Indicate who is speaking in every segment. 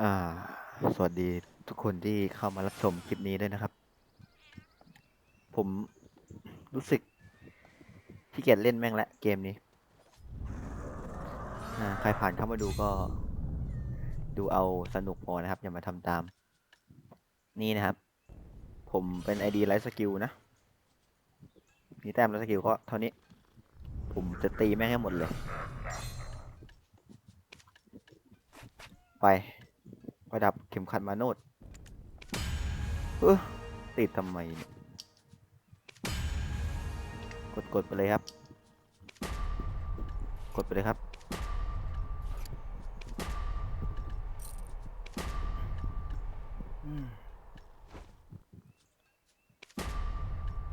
Speaker 1: อ่า สวัสดีทุกคนที่เข้ามารับชมคลิปนี้ด้วยนะครับ ผมรู้สึกที่เกียจเล่นแม่งและเกมนี้ อ่า ใครผ่านเข้ามาดูก็ ดูเอาสนุกพอนะครับ อย่ามาทำตาม นี่นะครับ ผมเป็น ID ไลฟ์สกิลนะมีแต้มไลฟ์สกิลก็เท่านี้ ผมจะตีแม่งให้หมดเลยไป ประดับเข็มขัดมาโนดเออติดทำไมเนี่ยกดกดไปเลยครับ กดไปเลยครับ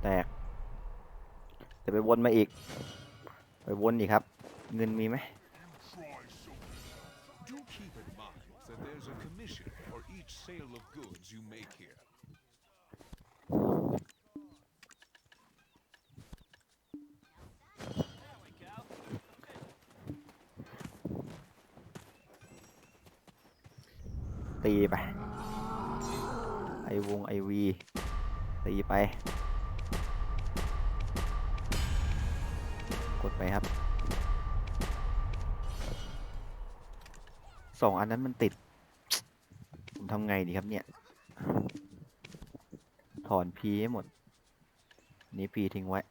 Speaker 1: แตกจะไปวนมาอีก ไปวนอีกครับ เงินมีไหม
Speaker 2: sale of goods you make here.
Speaker 1: ตีไป ไอวงไอวี ตีไป กดไปครับ สองอันนั้นมันติด ทำไงดีครับเนี่ย ถอนพีให้หมด นี้พีทิ้งไว้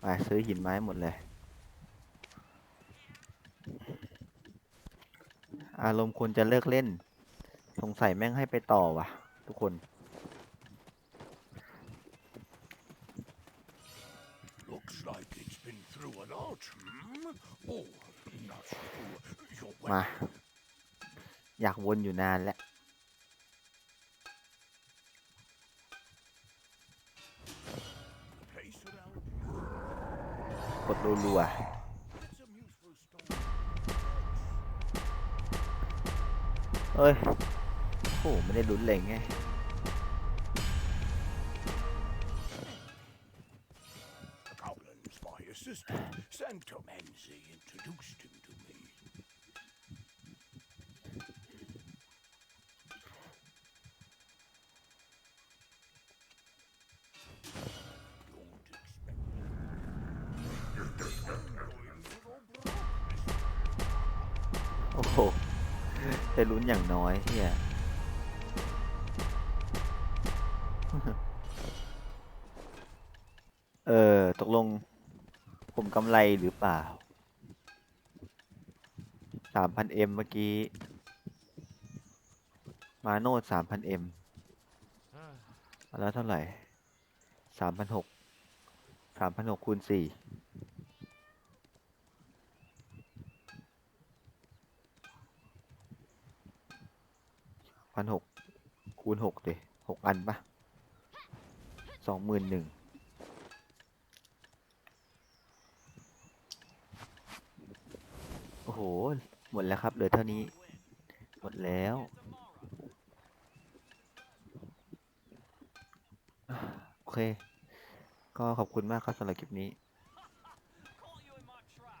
Speaker 1: ไปซื้อหินไม้หมดเลย อารมณ์คนจะเลิกเล่น สงสัยแม่งให้ไปต่อว่ะ ทุกคน มา อยากวนอยู่นานแล้วกดรัวๆเอ้ย โอ้ไม่ได้ลุ้นเลยไง
Speaker 2: Goblins, my assistant, Santomanzi introduced him to me. Don't expect
Speaker 1: โอ้โห ได้ลุ้นอย่างน้อยเฮีย เออ ตกลง ผมกำไรหรือเปล่าสามพันเอ็มเมื่อกี้ มาโนดสามพันเอ็มแล้วเท่าไหร่สามพันหกสามพันหกคูณสี่พันหกคูณหกดิหกอันปะสองหมื่นหนึ่งโอ้โห หมดแล้วครับเหลือเท่านี้ หมดแล้ว โอเค ก็ขอบคุณมากครับสำหรับคลิปนี้